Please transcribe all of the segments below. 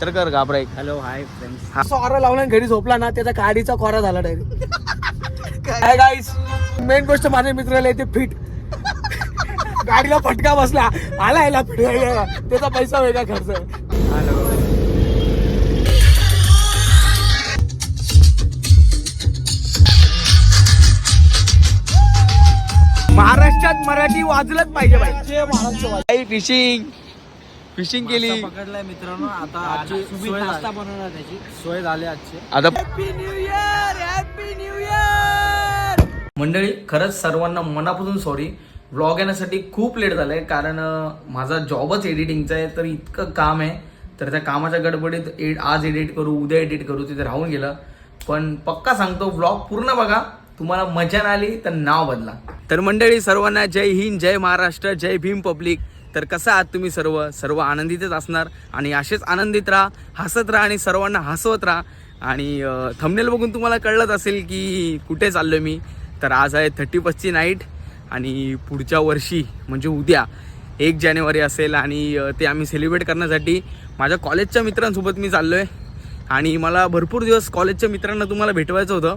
काहीतरी कर घाबरा एक हॅलो हाय फ्रेंड्स सॉरा लावला घरी झोपला ना त्याचा गाडीचा कोरा झाला डायरेक्ट काय गाईस मेन गोष्ट माझ्या मित्राला येते फिट. गाडीला फटका बसला. आला याला फिट. त्याचा पैसा वेगळा खर्च. हॅलो महाराष्ट्रात मराठी वाजलंच पाहिजे बाई. फिशिंग फिशिंग केली. पकडलाय मित्रांनो आता आजची सोय नाश्ता बनवणार त्याची. सोय झाली आजची. आता happy new year happy new year मंडळी खरंच सर्वांना मनापासून सॉरी व्लॉग येण्यासाठी खूप लेट झालंय कारण अं, माझा जॉबच एडिटिंगचा आहे तर इतकं काम आहे. तर त्या कामाच्या गडबडीत एड आज एडिट करू उद्या एडिट करू तिथे राहून गेलं. पण पक्का सांगतो व्लॉग पूर्ण बघा. तुम्हाला मजा नाही आली तर नाव बदला. तर मंडळी सर्वांना जय हिंद जय महाराष्ट्र जय भीम पब्लिक. तर कसं आहात तुम्ही सर्व? सर्व आनंदितच असणार आणि असेच आनंदित राहा हसत राहा आणि सर्वांना हसवत राहा. आणि थंबनेल बघून तुम्हाला कळलंच असेल की कुठे चाललो मी. तर आज आहे थर्टी फर्स्टची नाईट आणि पुढच्या वर्षी म्हणजे उद्या एक जानेवारी असेल आणि ते आम्ही सेलिब्रेट करण्यासाठी माझ्या कॉलेजच्या मित्रांसोबत मी चाललो आहे आणि मला भरपूर दिवस कॉलेजच्या मित्रांना तुम्हाला भेटवायचं होतं.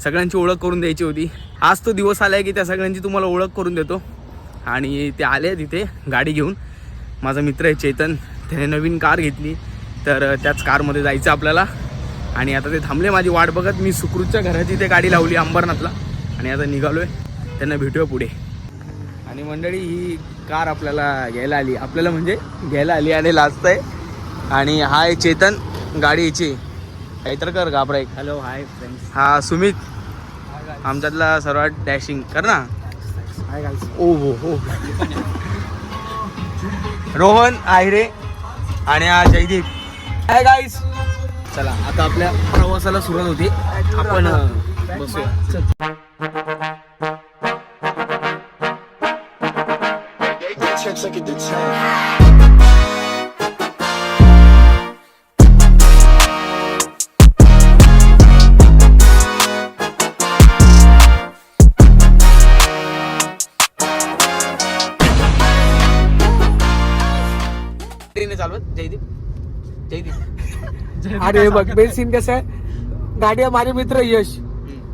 सगळ्यांची ओळख करून द्यायची होती. आज तो दिवस आला आहे की त्या सगळ्यांची तुम्हाला ओळख करून देतो. आणि ते आले तिथे गाडी घेऊन. माझा मित्र आहे चेतन त्याने नवीन कार घेतली. तर त्याच कारमध्ये जायचं आपल्याला. आणि आता ते थांबले माझी वाट बघत. मी सुकृतच्या घराची ते गाडी लावली अंबरनाथला. आणि आता निघालोय. त्यांना भेटूया पुढे. आणि मंडळी ही कार आपल्याला घ्यायला आली. आपल्याला म्हणजे घ्यायला आली आणि लाजत आहे. आणि हा आहे चेतन गाडी याची काहीतरी कर घाबरा एक हॅलो हाय फ्रेंड्स हा सुमित. आमच्यातला सर्वात डॅशिंग कर ना. हाय गाईस ओ हो हो रोहन आहिरे आणि हा जयदीप. हाय गाईस चला आता आपल्या प्रवासाला सुरुवात होती. आपण बसूया. अरे बघ बेन सीन कसं आहे? गाडी आहे माझे मित्र यश.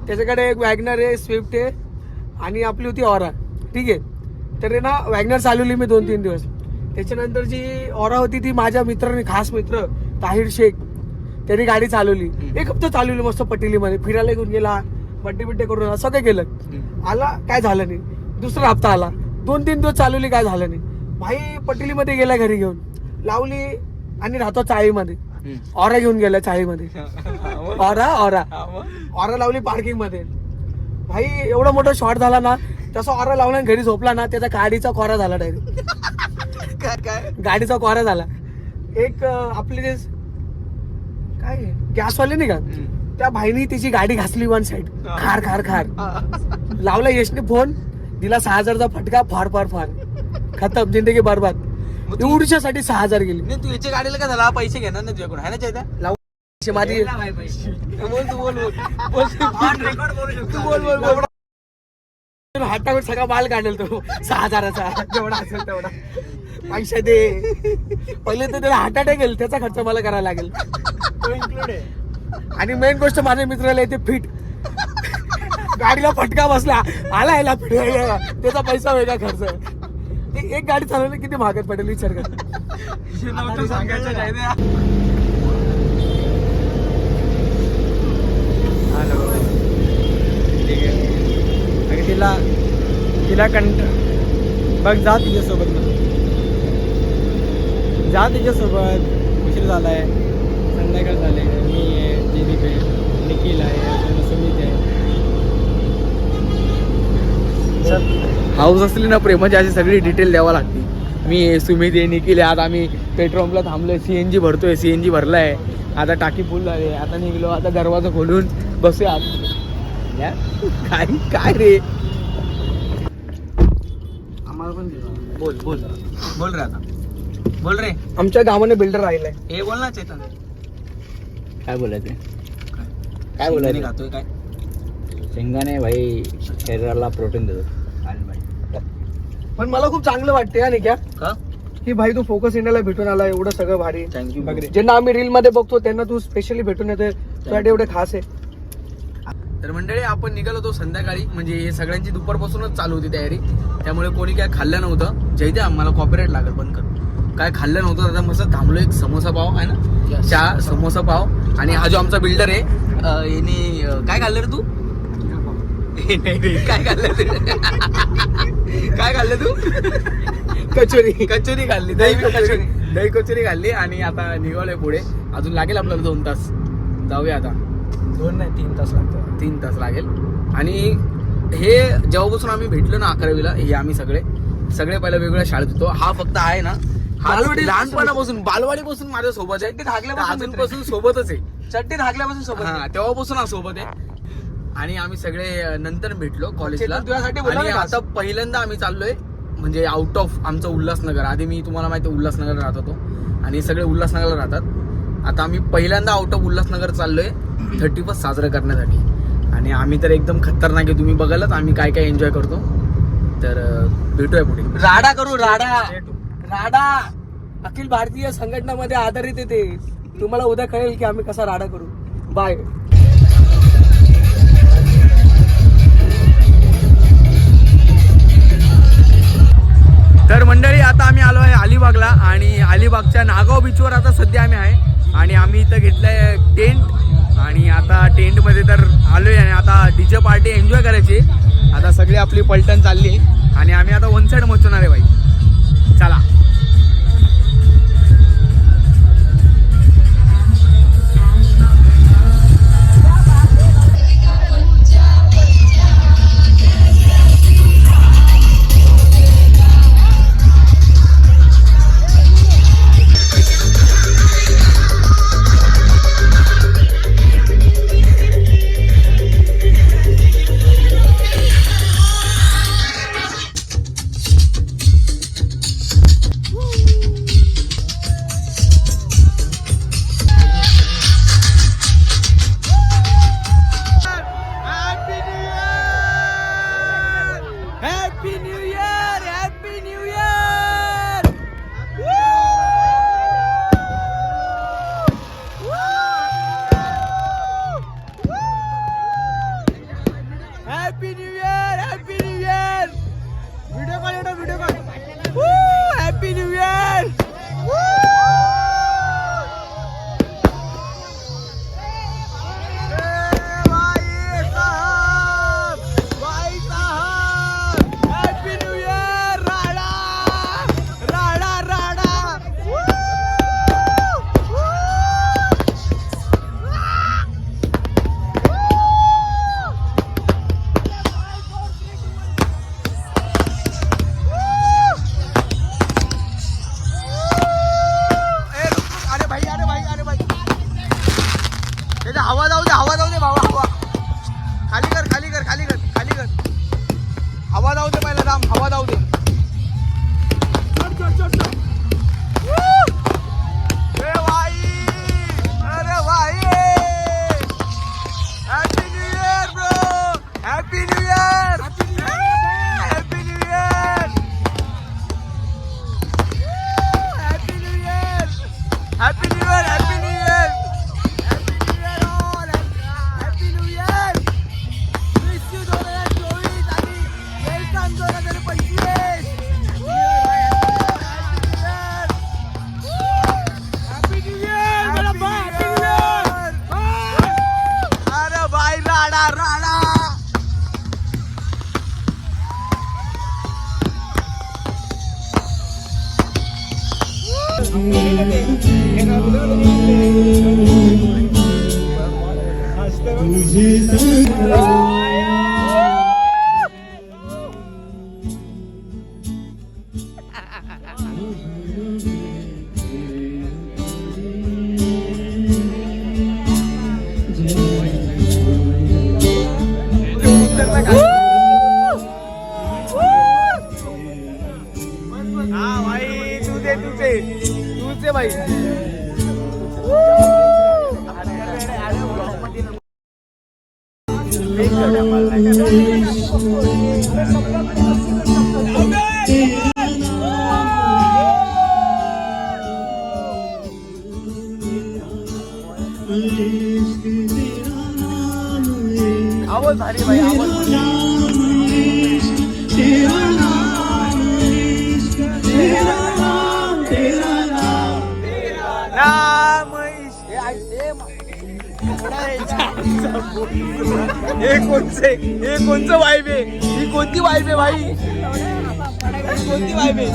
त्याच्याकडे एक वॅगनर आहे स्विफ्ट आहे आणि आपली होती ऑरा ठीक आहे? तर ना वॅगनर चालवली मी दोन तीन दिवस. त्याच्यानंतर जी ऑरा होती ती माझ्या मित्राने खास मित्र ताहिर शेख त्यांनी गाडी चालवली. एक हप्ता चालवली मस्त पटेलीमध्ये. फिरायला घेऊन गेला बड्डे बिड्डे करून आला, सगळं केलं. आला काय झालं नाही. दुसरा हप्ता आला. दोन तीन दिवस चालवली काय झालं नाही. भाई पटेलीमध्ये गेला घरी घेऊन. लावली आणि राहतो चाळीमध्ये. ऑरा घेऊन गेला चाळीमध्ये. Aura aura. ऑरा लावली पार्किंगमध्ये भाई एवढा मोठा शॉट झाला ना तसा ऑरा लावला घरी झोपला ना त्याचा गाडीचा कोरा झाला डायरेक्ट काय गाडीचा कोरा झाला. एक आपले जे काय गॅसवाले नाही का? त्या भाईनी तिची गाडी घासली वन साइड खार खार खार. लावला यशने फोन दिला सहा हजारचा फटका फार फार फार. खतम जिंदगी बरबाद. एवढीच्यासाठी सहा हजार गेली. नाही तू याच्या गाडीला काय झाला? पैसे घेणार नाही तुझ्याकडून? आहे ना चैत्या अशी माझी बोल तू बोल बोल. तू बोल बोल बोल. हातावर सगळा माल काढेल तो. सहा हजाराचा. जेवढा असेल तेवढा. पैसे दे. पहिले तर त्याला हार्ट अटॅक येईल. त्याचा खर्च मला करायला लागेल. आणि मेन गोष्ट माझ्या मित्राला येते फिट. गाडीला फटका बसला. आला याला फिट त्याचा पैसा वेगळा खर्च. एक गाडी चालवली किती महागात पडेल विचार कर. हॅलो. ठीक आहे. तिला तिला कंट बघ जा तिच्यासोबत जा तिच्यासोबत. उशीर झालाय. संध्याकाळ झाले मी आहे जयदीप आहे निखिल आहे सुमित आहे. हाऊस असली ना प्रेमाची अशी सगळी डिटेल द्यावा लागते. मी आहे, सुमित आहे निखिल आहे आता आम्ही पेट्रोल पंपला थांबलोय सीएनजी भरतोय सीएनजी भरलाय. आता टाकी फुल झाली. आता निघलो आता दरवाजा खोलून बसूया. काय काय रे? आम्हाला पण बोल बोल. बोल रे आता. बोल रे. आमच्या गावाने बिल्डर राहिलाय. हे बोल ना चेतन. काय बोलायचं काय? बोलायचं काय? शेंगाने भाई शरीराला प्रोटीन देतो. पण मला खूप चांगलं वाटते आणि क्या का? की भाई तू फोकस इंडियाला भेटून आला एवढं सगळं भारी. थँक्यू बघ रे. ज्यांना आम्ही रील मध्ये बघतो त्यांना तू स्पेशली भेटून येतोय. तुझ्यासाठी एवढे खास आहे. तर मंडळी आपण निघालो होतो संध्याकाळी. म्हणजे हे सगळ्यांची दुपारपासूनच चालू होती तयारी. त्यामुळे कोणी काय खाल्लं नव्हतं. जयते आम्हाला कॉपीराईट लागेल बंद कर. काय खाल्लं नव्हतं आता मस्त थांबलो एक समोसा पाव आहे ना? चहा समोसा पाव. आणि हा जो आमचा बिल्डर आहे याने काय खाल्लं रे तू? नाही काय खाल्लं तू काय खाल्लं तू? कचोरी. कचोरी खाल्ली दही कचोरी. दही कचोरी खाल्ली आणि आता निघालोय पुढे. अजून लागेल आपल्याला दोन तास. जाऊया आता. दोन नाही तीन तास लागतात. तीन तास लागेल. आणि हे जेव्हापासून आम्ही भेटलो ना अकरावीला हे आम्ही सगळे सगळे पहिल्या वेगवेगळ्या शाळेत होतो. हा फक्त आहे ना बालवाडी- लहानपणापासून बालवाडीपासून माझ्या सोबत आहे. धाकल्यापासून अजूनपासून सोबतच आहे. चट्टी धाकल्यापासून सोबत तेव्हापासून हा सोबत आहे. आणि आम्ही सगळे नंतर भेटलो कॉलेजला आणि आता पहिल्यांदा आम्ही चाललोय म्हणजे आउट ऑफ आमचं उल्हासनगर. आधी मी तुम्हाला माहिती उल्हासनगर राहत होतो. आणि सगळे उल्हासनगरला राहतात. आता आम्ही पहिल्यांदा आउट ऑफ उल्हासनगर चाललोय थर्टी फर्स्ट साजरं करण्यासाठी. आणि आम्ही तर एकदम खतरनाक आहे. तुम्ही बघालच आम्ही काय काय एन्जॉय करतो. तर भेटूया पुढे. राडा करू राडा. राडा. अखिल भारतीय संघटनामध्ये आधारित येते तुम्हाला उद्या कळेल की आम्ही कसा राडा करू. बाय तर मंडळी आता आम्ही आलो आहे अलिबागला आणि अलिबागच्या नागाव बीचवर आता सध्या आम्ही आहे. आणि आम्ही इथं घेतलंय टेंट आणि आता टेंटमध्ये तर आलोय आणि आता डीजे पार्टी एन्जॉय करायची. आता सगळी आपली पलटण चालली आहे. आणि आम्ही आता वन साईड आहे बाई चला. हे कोणचे? हे कोणचं वाईब आहे? ही कोणती वाईब आहे भाई? ही कोणती वाईब आहे?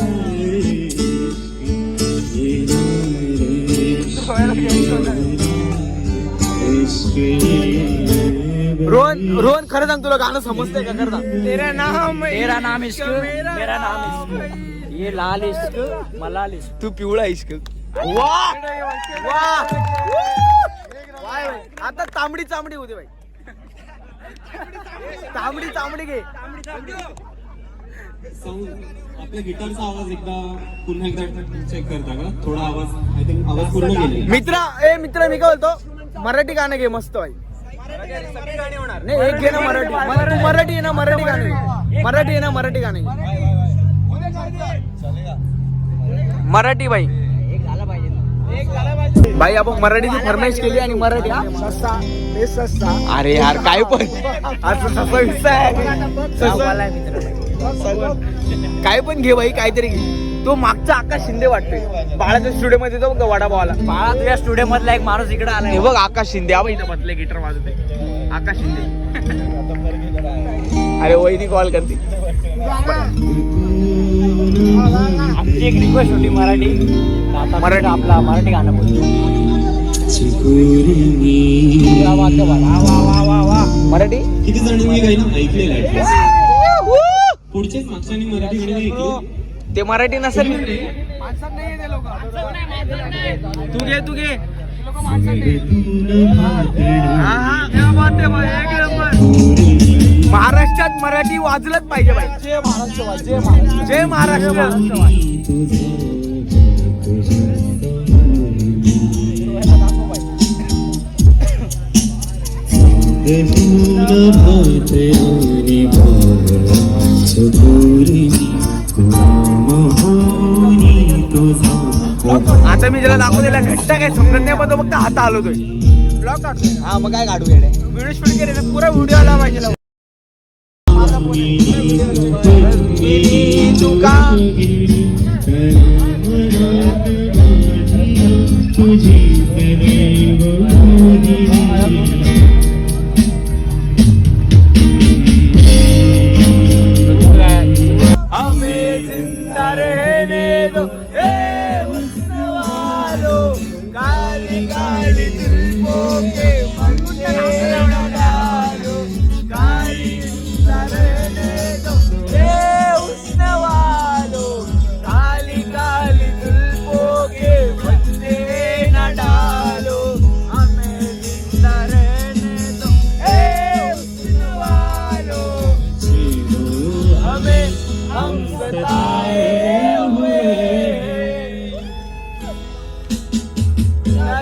रोहन रोहन खरं सांग तुला गाणं समजतंय का खरं सांग? तेरा नाम तेरा नाम इश्क मेरा नाम इश्क। ये लाल इश्क मलाल इश्क। तू पिवळा इश्क. वा वा बाई. आता तांबडी चांबडी होते बाई. तांबडी चांबडी घे. आपल्या गिटारचा आवाज एकदा पुन्हा एकदा चेक करता का? थोडा आवाज आय थिंक आवाज पूर्ण गेले मित्रा ए मित्र मी काय बोलतो? मराठी गाणं घे मस्त बाई. नाही एक घे ना मराठी. मला तू मराठी आहे ना मराठी गाणं घे. मराठी आहे ना मराठी गाणं घे. मराठी बाई. बाई आपण मराठीची फरमाईश केली आणि मराठी हा? अरे यार काय पण. असं ससा विसा आहे. ससा. काय पण घे बाई काहीतरी घे. तो मागचा आकाश शिंदे वाटतोय. बाळाच्या स्टुडिओ मध्ये तो बघ वडापावाला बाळा तुझ्या स्टुडिओ मधला एक माणूस इकडे आलाय. हे बघ आकाश शिंदे. हा बघ इथं बसले गिटार वाजवते आकाश शिंदे. अरे वहिनी कॉल करते. आमची एक रिक्वेस्ट होती मराठी. आता मराठी. आपला मराठी गाणं बोलतो वा वा वा वा वा वा मराठी किती जणांनी गाणं ऐकलेलं आहे पुढचेच मागच्यानी मराठी गाणी नाही ऐकली ते मराठी नसेल. तू घे तू घे. हा, हा, एक नंबर. महाराष्ट्रात मराठी वाजलंच पाहिजे बाई. जय महाराष्ट्र जय महाराष्ट्र. आता मी ज्याला दिला घट्ट काय समजत नाही पण तो फक्त हात ब्लॉग काढतोय हा मग काय काढू येणे व्हिडिओ शूट केले पुरा व्हिडिओ आला पाहिजे. लावून. तुका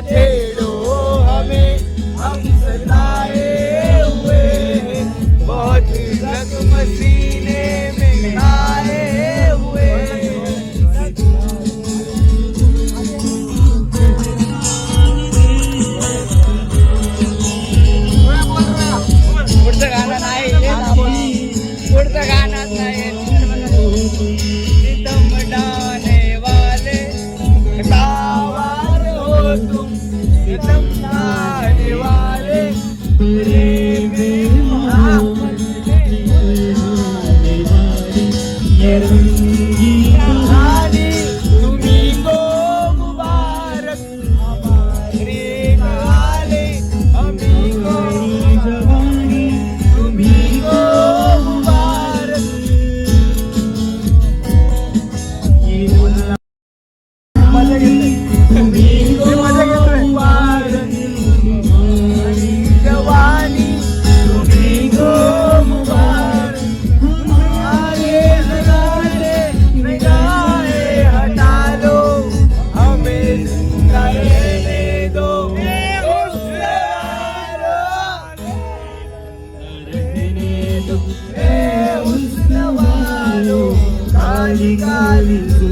न engole, engole.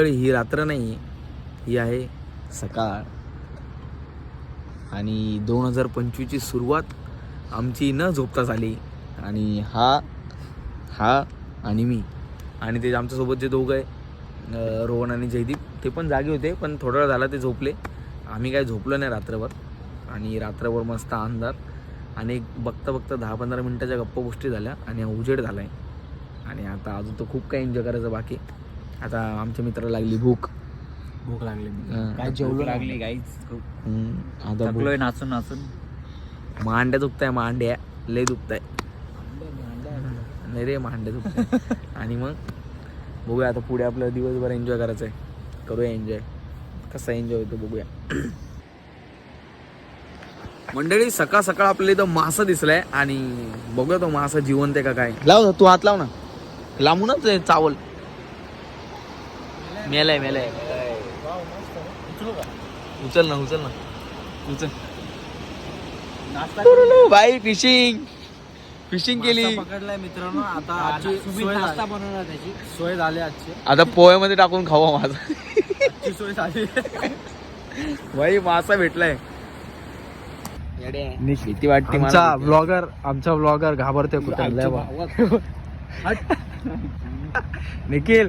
मंडळी ही रात्र नाही ही आहे सकाळ. आणि दोन हजार पंचवीसची सुरुवात आमची न झोपता झाली. आणि हा हा आणि मी. आणि ते आमच्यासोबत जे दोघं आहे रोहन आणि जयदीप ते पण जागे होते पण थोडा वेळ झाला ते झोपले. आम्ही काय झोपलो नाही रात्रभर. आणि रात्रभर मस्त अंधार. आणि एक बघता बघता दहा पंधरा मिनटाच्या गप्पा गोष्टी झाल्या आणि उजेड झाला आहे आणि आता अजून तर खूप काही एन्जॉय करायचं बाकी आता आमच्या मित्राला लागली भूक. भूक लागली. काय जेवलो लागली हम्म, आता भूक. नाचून नाचून. मांड्या दुखताय मांड्या. लय दुखताय. नाही रे मांड्या दुखताय. आणि मग बघूया आता पुढे आपल्याला दिवसभर एन्जॉय करायचं आहे करूया एन्जॉय कसा एन्जॉय होतो बघूया. मंडळी सकाळ सकाळ आपल्याला इथं मासा दिसलाय आणि बघूया तो मासा जिवंत आहे का काय. लाव तू हात लाव ना. लांबूनच आहे चावल. मेलाय मेलाय. उचल ना उचल ना. उचल. बाई फिशिंग फिशिंग केली. पकडलाय मित्रांनो. आता आजची सोय नाश्ता बनवणार त्याची. सोय झाली आजची. आता पोह्यामध्ये टाकून खावा माझा. सोय झाली. बाई मासा भेटलाय. भीती वाटते आमचा मला. ब्लॉगर आमचा ब्लॉगर घाबरते कुठे. निखिल.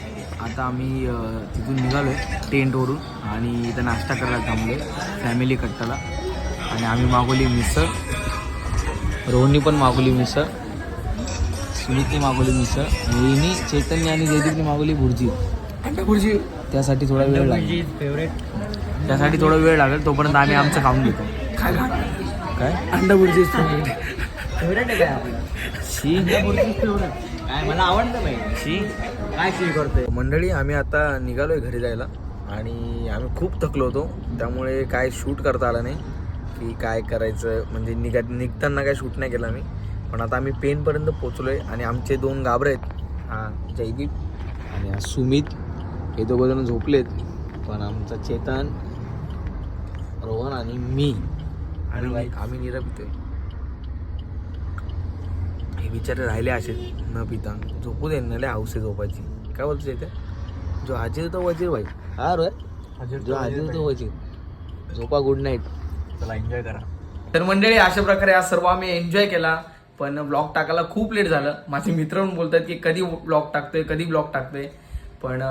आता आम्ही तिथून निघालोय टेंटवरून आणि इथं नाश्ता करायला थांबलोय फॅमिली कट्टाला आणि आम्ही मागवली मिसळ. रोहननी पण मागवली मिसळ. सुनीतने मागवली मिसळ. मी चैतन्य आणि जयदीपने मागवली भुर्जी. अंडा भुर्जी. त्यासाठी थोडा वेळ लागेल. फेवरेट त्यासाठी थोडा वेळ लागेल तोपर्यंत आम्ही आमचं खाऊन घेतो. काय काय? अंडा भुर्जी फेवरेट आहे काय आपली शी काय मला आवडतं बाई. शी? काय फील करतोय? मंडळी आम्ही आता निघालोय घरी जायला. आणि आम्ही खूप थकलो होतो. त्यामुळे काय शूट करता आलं नाही. की काय करायचं? म्हणजे निघा निघताना काय शूट नाही केलं आम्ही. पण आता आम्ही पेनपर्यंत पोचलोय आणि आमचे दोन गाबरे आहेत. हा जयदीप आणि हा सुमित. हे दोघं जण झोपलेत. पण आमचा चेतन रोहन आणि मी. आणि आम्ही निरप येतोय बिचारे राहिले असे. न पिता. झोपू दे ना लय हौस झोपायची. काय बोलतो इथे? जो हाजीर तो वजीर भाई. हा रोय? जो हाजीर तो वजीर. झोपा गुड नाईट. चला एन्जॉय करा. तर मंडळी अशा प्रकारे आज सर्व आम्ही एन्जॉय केला. पण ब्लॉग टाकायला खूप लेट झालं. माझे मित्र पण बोलतात की कधी ब्लॉग टाकतोय कधी ब्लॉग टाकतोय. पण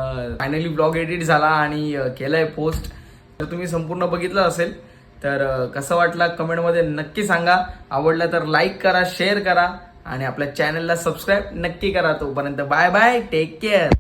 फायनली ब्लॉग एडिट झाला आणि केलाय पोस्ट. तर तुम्ही संपूर्ण बघितलं असेल. तर कसं वाटला? कमेंटमध्ये नक्की सांगा. आवडलं तर लाईक करा शेअर करा. आणि आपल्या चॅनलला सबस्क्राईब नक्की करा तोपर्यंत. Bye bye take care